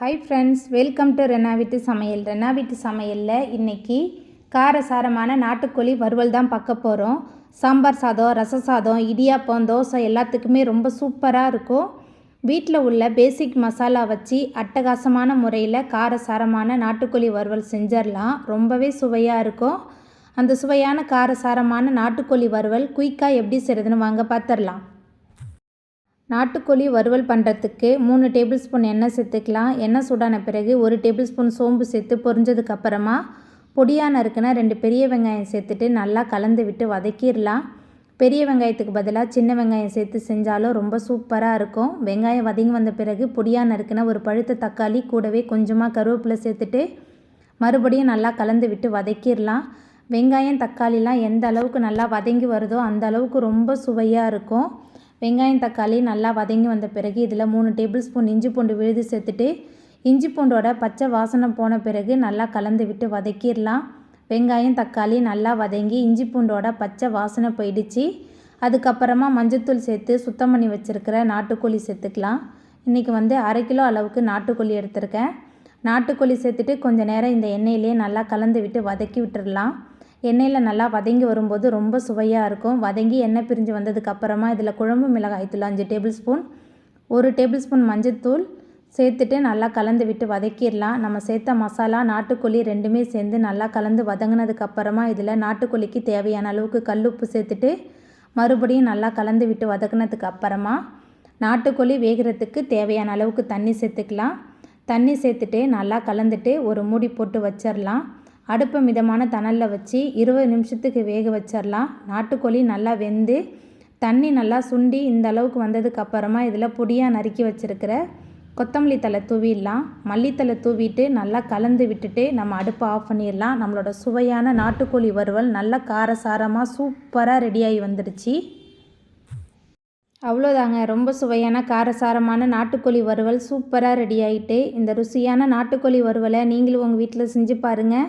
Hi friends welcome to Rena வீட்டு சமையல் ரெனா வீட்டு சமையலில் இன்றைக்கி காரசாரமான நாட்டுக்கோழி வறுவல் தான் பார்க்க போகிறோம் சாம்பார் சாதம் ரச சாதம் இடியாப்பம் தோசை எல்லாத்துக்குமே ரொம்ப சூப்பராக இருக்கும். வீட்டில் உள்ள பேசிக் மசாலா வச்சு அட்டகாசமான முறையில் காரசாரமான நாட்டுக்கோழி வறுவல் செஞ்சிடலாம் ரொம்பவே சுவையாக இருக்கும். அந்த சுவையான காரசாரமான நாட்டுக்கோழி வறுவல் குயிக்காக எப்படி செய்கிறதுன்னு வாங்க பார்த்துடலாம் நாட்டுக்கோழி வறுவல் பண்ணுறதுக்கு மூணு டேபிள் ஸ்பூன் எண்ணெய் சேர்த்துக்கலாம். எண்ணெய் சூடான பிறகு ஒரு டேபிள் ஸ்பூன் சோம்பு சேர்த்து பொரிஞ்சதுக்கப்புறமா பொடியான பொடியாக நறுக்குனா ரெண்டு பெரிய வெங்காயம் சேர்த்துட்டு நல்லா கலந்து விட்டு வதக்கிடலாம். பெரிய வெங்காயத்துக்கு பதிலாக சின்ன வெங்காயம் சேர்த்து செஞ்சாலும் ரொம்ப சூப்பராக இருக்கும். வெங்காயம் வதங்கி வந்த பிறகு பொடியாக நறுக்குன ஒரு பழுத்த தக்காளி கூடவே கொஞ்சமாக கருவேப்பிலை சேர்த்துட்டு மறுபடியும் நல்லா கலந்து விட்டு வதக்கிடலாம். வெங்காயம் தக்காளிலாம் எந்த அளவுக்கு நல்லா வதங்கி வருதோ அந்த அளவுக்கு ரொம்ப சுவையாக இருக்கும். வெங்காயம் தக்காளி நல்லா வதங்கி வந்த பிறகு இதில் மூணு டேபிள் ஸ்பூன் இஞ்சி பூண்டு விழுது சேர்த்துட்டு இஞ்சி பூண்டோட பச்சை வாசனை போன பிறகு நல்லா கலந்து விட்டு வதக்கிடலாம். வெங்காயம் தக்காளி நல்லா வதங்கி இஞ்சி பூண்டோட பச்சை வாசனை போயிடுச்சு. அதுக்கப்புறமா மஞ்சத்தூள் சேர்த்து சுத்தம் பண்ணி வச்சுருக்கிற நாட்டுக்கோழி சேர்த்துக்கலாம். இன்றைக்கி வந்து அரை கிலோ அளவுக்கு நாட்டுக்கோழி எடுத்திருக்கேன். நாட்டுக்கோழி சேர்த்துட்டு கொஞ்சம் நேரம் இந்த எண்ணெயிலே நல்லா கலந்து விட்டு வதக்கி விட்டுடலாம். எண்ணெயில் நல்லா வதங்கி வரும்போது ரொம்ப சுவையாக இருக்கும். வதங்கி எண்ணெய் பிரிஞ்சு வந்ததுக்கப்புறமா இதில் குழம்பு மிளகாய் தூள் அஞ்சு டேபிள் ஸ்பூன் ஒரு டேபிள் ஸ்பூன் மஞ்சத்தூள் சேர்த்துட்டு நல்லா கலந்து விட்டு வதக்கிடலாம். நம்ம சேர்த்த மசாலா நாட்டுக்கோழி ரெண்டுமே சேர்ந்து நல்லா கலந்து வதங்கினதுக்கப்புறமா இதில் நாட்டுக்கோழிக்கு தேவையான அளவுக்கு கல் உப்பு சேர்த்துட்டு மறுபடியும் நல்லா கலந்து விட்டு வதக்கினதுக்கு அப்புறமா நாட்டுக்கோழி வேகிறதுக்கு தேவையான அளவுக்கு தண்ணி சேர்த்துக்கலாம். தண்ணி சேர்த்துட்டு நல்லா கலந்துட்டு ஒரு மூடி போட்டு வச்சிடலாம். அடுப்பை மிதமான தணலில் வச்சு இருபது நிமிஷத்துக்கு வேக வச்சிடலாம் நாட்டுக்கோழி நல்லா வெந்து தண்ணி நல்லா சுண்டி இந்த அளவுக்கு வந்ததுக்கு அப்புறமா இதில் பொடியாக நறுக்கி வச்சுருக்கிற கொத்தமல்லி தலை தூவிடலாம். மல்லித்தலை தூவிட்டு நல்லா கலந்து விட்டுட்டு நம்ம அடுப்பை ஆஃப் பண்ணிடலாம். நம்மளோட சுவையான நாட்டுக்கோழி வறுவல் நல்லா காரசாரமாக சூப்பராக ரெடியாகி வந்துடுச்சு. அவ்வளோதாங்க. ரொம்ப சுவையான காரசாரமான நாட்டுக்கோழி வறுவல் சூப்பராக ரெடி ஆகிட்டு இந்த ருசியான நாட்டுக்கோழி வறுவலை நீங்களும் உங்கள் வீட்டில் செஞ்சு பாருங்கள்